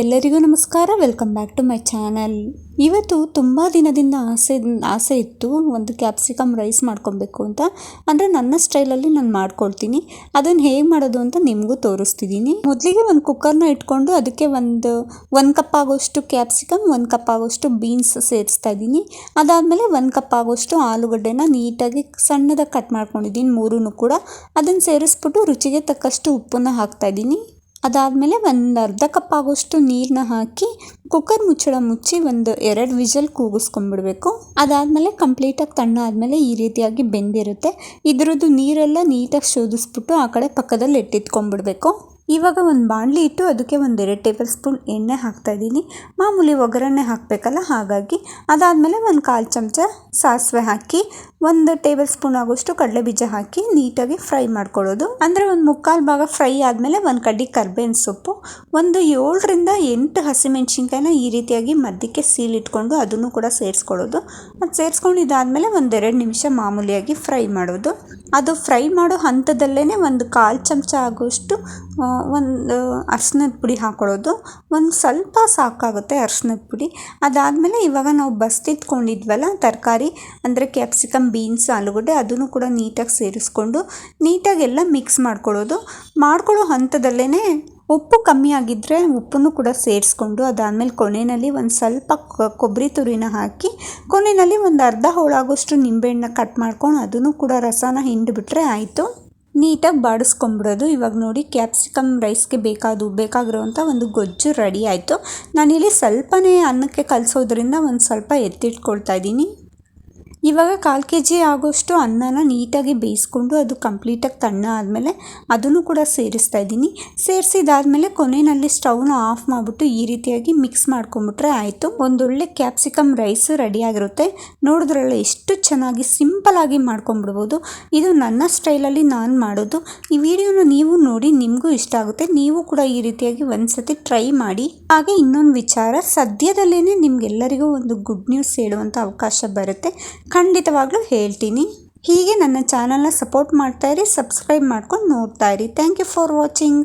ಎಲ್ಲರಿಗೂ ನಮಸ್ಕಾರ. Welcome back to my channel ಇವತ್ತು ತುಂಬ ದಿನದಿಂದ ಆಸೆ ಆಸೆ ಇತ್ತು. ಒಂದು ಕ್ಯಾಪ್ಸಿಕಮ್ ರೈಸ್ ಮಾಡ್ಕೊಬೇಕು ಅಂತ. ಅಂದರೆ ನನ್ನ ಸ್ಟೈಲಲ್ಲಿ ನಾನು ಮಾಡ್ಕೊಳ್ತೀನಿ. ಅದನ್ನು ಹೇಗೆ ಮಾಡೋದು ಅಂತ ನಿಮಗೂ ತೋರಿಸ್ತಿದ್ದೀನಿ ಮೊದಲಿಗೆ ಒಂದು ಕುಕ್ಕರ್ನ ಇಟ್ಕೊಂಡು ಅದಕ್ಕೆ ಒಂದು ಒಂದು ಕಪ್ ಆಗೋಷ್ಟು ಕ್ಯಾಪ್ಸಿಕಮ್ ಒಂದು ಕಪ್ ಆಗೋಷ್ಟು ಬೀನ್ಸ್ ಸೇರಿಸ್ತಾ ಇದ್ದೀನಿ. ಅದಾದಮೇಲೆ ಒಂದು ಕಪ್ ಆಗೋಷ್ಟು ಆಲೂಗಡ್ಡೆನ ನೀಟಾಗಿ ಸಣ್ಣದಾಗಿ ಕಟ್ ಮಾಡ್ಕೊಂಡಿದ್ದೀನಿ ಮೂರೂ ಕೂಡ. ಅದನ್ನು ಸೇರಿಸ್ಬಿಟ್ಟು ರುಚಿಗೆ ತಕ್ಕಷ್ಟು ಉಪ್ಪನ್ನು ಹಾಕ್ತಾ ಇದ್ದೀನಿ. ಅದಾದಮೇಲೆ ಒಂದು ಅರ್ಧ ಕಪ್ ಆಗೋಷ್ಟು ನೀರನ್ನ ಹಾಕಿ ಕುಕ್ಕರ್ ಮುಚ್ಚಳ ಮುಚ್ಚಿ ಒಂದು ಎರಡು ವಿಷಲ್ ಕೂಗಿಸ್ಕೊಂಡ್ಬಿಡ್ಬೇಕು. ಅದಾದಮೇಲೆ ಕಂಪ್ಲೀಟಾಗಿ ತಣ್ಣ ಆದಮೇಲೆ ಈ ರೀತಿಯಾಗಿ ಬೆಂದಿರುತ್ತೆ. ಇದರದ್ದು ನೀರೆಲ್ಲ ನೀಟಾಗಿ ಶೋಧಿಸ್ಬಿಟ್ಟು ಆ ಕಡೆ ಪಕ್ಕದಲ್ಲಿ ಎತ್ತಿಟ್ಕೊಂಡ್ಬಿಡ್ಬೇಕು. ಇವಾಗ ಒಂದು ಬಾಣಲಿ ಇಟ್ಟು ಅದಕ್ಕೆ ಒಂದೆರಡು ಟೇಬಲ್ ಸ್ಪೂನ್ ಎಣ್ಣೆ ಹಾಕ್ತಾ ಇದ್ದೀನಿ. ಮಾಮೂಲಿ ಒಗ್ಗರಣೆ ಹಾಕಬೇಕಲ್ಲ, ಹಾಗಾಗಿ ಅದಾದಮೇಲೆ ಒಂದು ಕಾಲು ಚಮಚ ಸಾಸಿವೆ ಹಾಕಿ, ಒಂದು ಟೇಬಲ್ ಸ್ಪೂನ್ ಆಗೋಷ್ಟು ಕಡಲೆ ಬೀಜ ಹಾಕಿ ನೀಟಾಗಿ ಫ್ರೈ ಮಾಡ್ಕೊಳ್ಳೋದು. ಅಂದರೆ ಒಂದು ಮುಕ್ಕಾಲು ಭಾಗ ಫ್ರೈ ಆದಮೇಲೆ ಒಂದು ಕಡ್ಡಿ ಕರ್ಬೇವಿನ ಸೊಪ್ಪು, ಒಂದು ಏಳರಿಂದ ಎಂಟು ಹಸಿಮೆಣ್ಸಿನ್ಕಾಯಿನ ಈ ರೀತಿಯಾಗಿ ಮಧ್ಯಕ್ಕೆ ಸೀಲಿಟ್ಕೊಂಡು ಅದನ್ನು ಕೂಡ ಸೇರಿಸ್ಕೊಳ್ಳೋದು. ಅದು ಸೇರಿಸ್ಕೊಂಡು ಇದಾದಮೇಲೆ ಒಂದೆರಡು ನಿಮಿಷ ಮಾಮೂಲಿಯಾಗಿ ಫ್ರೈ ಮಾಡೋದು. ಅದು ಫ್ರೈ ಮಾಡೋ ಹಂತದಲ್ಲೇ ಒಂದು ಕಾಲು ಚಮಚ ಆಗೋಷ್ಟು ಒಂದು ಅರ್ಶಿನದ ಪುಡಿ ಹಾಕ್ಕೊಳ್ಳೋದು. ಒಂದು ಸ್ವಲ್ಪ ಸಾಕಾಗುತ್ತೆ ಅರ್ಶಿನದ ಪುಡಿ. ಅದಾದಮೇಲೆ ಇವಾಗ ನಾವು ಬಸ್ತಿತ್ಕೊಂಡಿದ್ವಲ್ಲ ತರಕಾರಿ, ಅಂದರೆ ಕ್ಯಾಪ್ಸಿಕಮ್ ಬೀನ್ಸ್ ಆಲೂಗಡ್ಡೆ, ಅದನ್ನು ಕೂಡ ನೀಟಾಗಿ ಸೇರಿಸ್ಕೊಂಡು ನೀಟಾಗಿ ಎಲ್ಲ ಮಿಕ್ಸ್ ಮಾಡ್ಕೊಳ್ಳೋದು. ಮಾಡ್ಕೊಳ್ಳೋ ಹಂತದಲ್ಲೇ ಉಪ್ಪು ಕಮ್ಮಿ ಆಗಿದ್ದರೆ ಉಪ್ಪನ್ನು ಕೂಡ ಸೇರಿಸ್ಕೊಂಡು ಅದಾದಮೇಲೆ ಕೊನೆಯಲ್ಲಿ ಒಂದು ಸ್ವಲ್ಪ ಕೊಬ್ಬರಿ ತುರಿನ ಹಾಕಿ, ಕೊನೆಯಲ್ಲಿ ಒಂದು ಅರ್ಧ ಹೋಳಾಗೋಷ್ಟು ನಿಂಬೆಹಣ್ಣ ಕಟ್ ಮಾಡ್ಕೊಂಡು ಅದನ್ನು ಕೂಡ ರಸನ ಹಿಂಡಿಬಿಟ್ರೆ ಆಯಿತು. ನೀಟಾಗಿ ಬಾಡಿಸ್ಕೊಂಬಿಡೋದು. ಇವಾಗ ನೋಡಿ ಕ್ಯಾಪ್ಸಿಕಮ್ ರೈಸ್ಗೆ ಬೇಕಾದು, ಬೇಕಾಗಿರುವಂಥ ಒಂದು ಗೊಜ್ಜು ರೆಡಿ ಆಯಿತು. ನಾನಿಲ್ಲಿ ಸ್ವಲ್ಪನೇ ಅನ್ನಕ್ಕೆ ಕಲಿಸೋದ್ರಿಂದ ಒಂದು ಸ್ವಲ್ಪ ಎತ್ತಿಟ್ಕೊಳ್ತಾ ಇದ್ದೀನಿ. ಇವಾಗ ಕಾಲು ಕೆ ಜಿ ಆಗೋಷ್ಟು ಅನ್ನನ ನೀಟಾಗಿ ಬೇಯಿಸ್ಕೊಂಡು ಅದು ಕಂಪ್ಲೀಟಾಗಿ ತಣ್ಣ ಆದಮೇಲೆ ಅದನ್ನು ಕೂಡ ಸೇರಿಸ್ತಾ ಇದ್ದೀನಿ. ಸೇರಿಸಿದಾದ್ಮೇಲೆ ಕೊನೆಯಲ್ಲಿ ಸ್ಟವ್ನ ಆಫ್ ಮಾಡಿಬಿಟ್ಟು ಈ ರೀತಿಯಾಗಿ ಮಿಕ್ಸ್ ಮಾಡ್ಕೊಂಬಿಟ್ರೆ ಆಯಿತು. ಒಂದೊಳ್ಳೆ ಕ್ಯಾಪ್ಸಿಕಮ್ ರೈಸು ರೆಡಿಯಾಗಿರುತ್ತೆ. ನೋಡಿದ್ರಲ್ಲ ಎಷ್ಟು ಚೆನ್ನಾಗಿ ಸಿಂಪಲಾಗಿ ಮಾಡ್ಕೊಂಬಿಡ್ಬೋದು. ಇದು ನನ್ನ ಸ್ಟೈಲಲ್ಲಿ ನಾನು ಮಾಡೋದು. ಈ ವಿಡಿಯೋನ ನೀವು ನೋಡಿ ನಿಮಗೂ ಇಷ್ಟ ಆಗುತ್ತೆ. ನೀವು ಕೂಡ ಈ ರೀತಿಯಾಗಿ ಒಂದ್ಸತಿ ಟ್ರೈ ಮಾಡಿ. ಹಾಗೆ ಇನ್ನೊಂದು ವಿಚಾರ. ಸದ್ಯದಲ್ಲೇ ನಿಮ್ಗೆಲ್ಲರಿಗೂ ಒಂದು ಗುಡ್ ನ್ಯೂಸ್ ಹೇಳುವಂಥ ಅವಕಾಶ ಬರುತ್ತೆ. ಖಂಡಿತವಾಗ್ಲೂ ಹೇಳ್ತೀನಿ. ಹೀಗೆ ನನ್ನ ಚಾನಲ್ನ ಸಪೋರ್ಟ್ ಮಾಡ್ತಾ ಇರಿ ಸಬ್ಸ್ಕ್ರೈಬ್ ಮಾಡ್ಕೊಂಡು ನೋಡ್ತಾ ಇರಿ. Thank you for watching